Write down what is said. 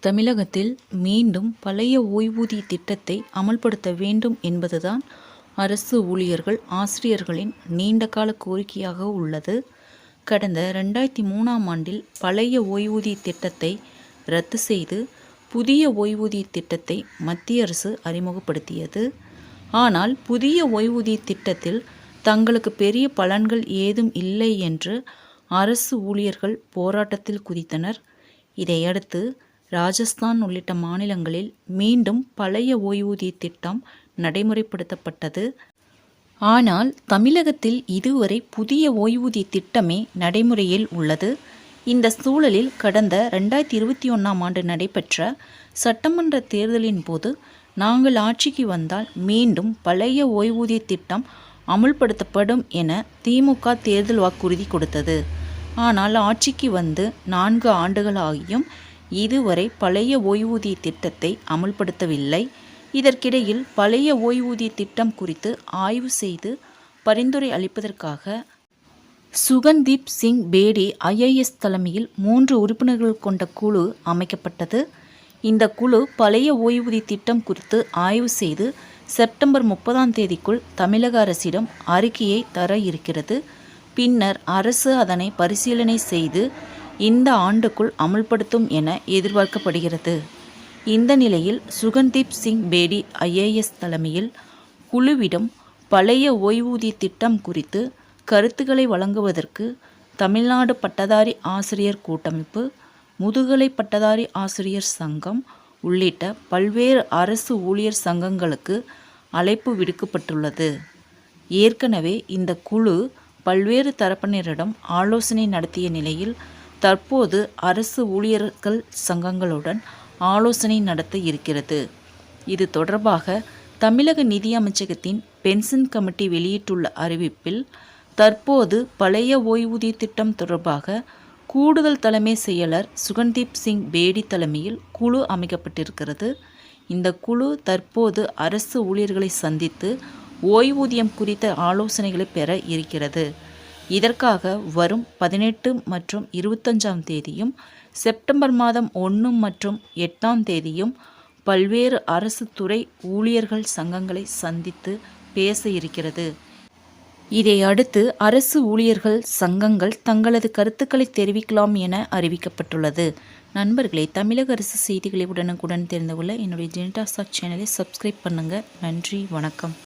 தமிழகத்தில் மீண்டும் பழைய ஓய்வூதிய திட்டத்தை அமல்படுத்த வேண்டும் என்பதுதான் அரசு ஊழியர்கள் ஆசிரியர்களின் நீண்டகால கோரிக்கையாக உள்ளது. கடந்த ரெண்டாயிரத்தி மூணாம் ஆண்டில் பழைய ஓய்வூதிய திட்டத்தை ரத்து செய்து புதிய ஓய்வூதிய திட்டத்தை மத்திய அரசு அறிமுகப்படுத்தியது. ஆனால் புதிய ஓய்வூதிய திட்டத்தில் தங்களுக்கு பெரிய பலன்கள் ஏதும் இல்லை என்று அரசு ஊழியர்கள் போராட்டத்தில் குதித்தனர். இதையடுத்து ராஜஸ்தான் உள்ளிட்ட மாநிலங்களில் மீண்டும் பழைய ஓய்வூதிய திட்டம் நடைமுறைப்படுத்தப்பட்டது. ஆனால் தமிழகத்தில் இதுவரை புதிய ஓய்வூதிய திட்டமே நடைமுறையில் உள்ளது. இந்த சூழலில் கடந்த ரெண்டாயிரத்தி இருபத்தி ஒன்றாம் ஆண்டு நடைபெற்ற சட்டமன்ற தேர்தலின் போது நாங்கள் ஆட்சிக்கு வந்தால் மீண்டும் பழைய ஓய்வூதிய திட்டம் அமுல்படுத்தப்படும் என திமுக தேர்தல் வாக்குறுதி கொடுத்தது. ஆனால் ஆட்சிக்கு வந்து நான்கு ஆண்டுகள் ஆகியும் இதுவரை பழைய ஓய்வூதிய திட்டத்தை அமுல்படுத்தவில்லை. இதற்கிடையில் பழைய ஓய்வூதிய திட்டம் குறித்து ஆய்வு செய்து பரிந்துரை அளிப்பதற்காக சுகன்தீப் சிங் பேடி ஐஏஎஸ் தலைமையில் மூன்று உறுப்பினர்கள் கொண்ட குழு அமைக்கப்பட்டது. இந்த குழு பழைய ஓய்வூதிய திட்டம் குறித்து ஆய்வு செய்து செப்டம்பர் முப்பதாம் தேதிக்குள் தமிழக அரசிடம் அறிக்கையை தர இருக்கிறது. பின்னர் அரசு அதனை பரிசீலனை செய்து இந்த ஆண்டுக்குள் அமல்படுத்தும் என எதிர்பார்க்கப்படுகிறது. இந்த நிலையில் சுகந்தீப் சிங் பேடி ஐஏஎஸ் தலைமையில் குழுவிடம் பழைய ஓய்வூதிய திட்டம் குறித்து கருத்துக்களை வழங்குவதற்கு தமிழ்நாடு பட்டதாரி ஆசிரியர் கூட்டமைப்பு முதுகலை பட்டதாரி ஆசிரியர் சங்கம் உள்ளிட்ட பல்வேறு அரசு ஊழியர் சங்கங்களுக்கு அழைப்பு விடுக்கப்பட்டுள்ளது. ஏற்கனவே இந்த குழு பல்வேறு தரப்பினரிடம் ஆலோசனை நடத்திய நிலையில் தற்போது அரசு ஊழியர்கள் சங்கங்களுடன் ஆலோசனை நடத்த இருக்கிறது. இது தொடர்பாக தமிழக நிதியமைச்சகத்தின் பென்ஷன் கமிட்டி வெளியிட்டுள்ள அறிவிப்பில் தற்போது பழைய ஓய்வூதிய திட்டம் தொடர்பாக கூடுதல் தலைமை செயலர் சுகன்தீப் சிங் பேடி தலைமையில் குழு அமைக்கப்பட்டிருக்கிறது. இந்த குழு தற்போது அரசு ஊழியர்களை சந்தித்து ஓய்வூதியம் குறித்த ஆலோசனைகளை பெற இருக்கிறது. இதற்காக வரும் பதினெட்டு மற்றும் இருபத்தஞ்சாம் தேதியும் செப்டம்பர் மாதம் ஒன்று மற்றும் எட்டாம் தேதியும் பல்வேறு அரசு துறை ஊழியர்கள் சங்கங்களை சந்தித்து பேச இருக்கிறது. இதை அடுத்து அரசு ஊழியர்கள் சங்கங்கள் தங்களது கருத்துக்களை தெரிவிக்கலாம் என அறிவிக்கப்பட்டுள்ளது. நண்பர்களே தமிழக அரசு செய்திகளை உடனுக்குடன் தெரிந்து கொள்ள என்னுடைய ஜெனிடாசா சேனலை சப்ஸ்கிரைப் பண்ணுங்கள் நன்றி வணக்கம்.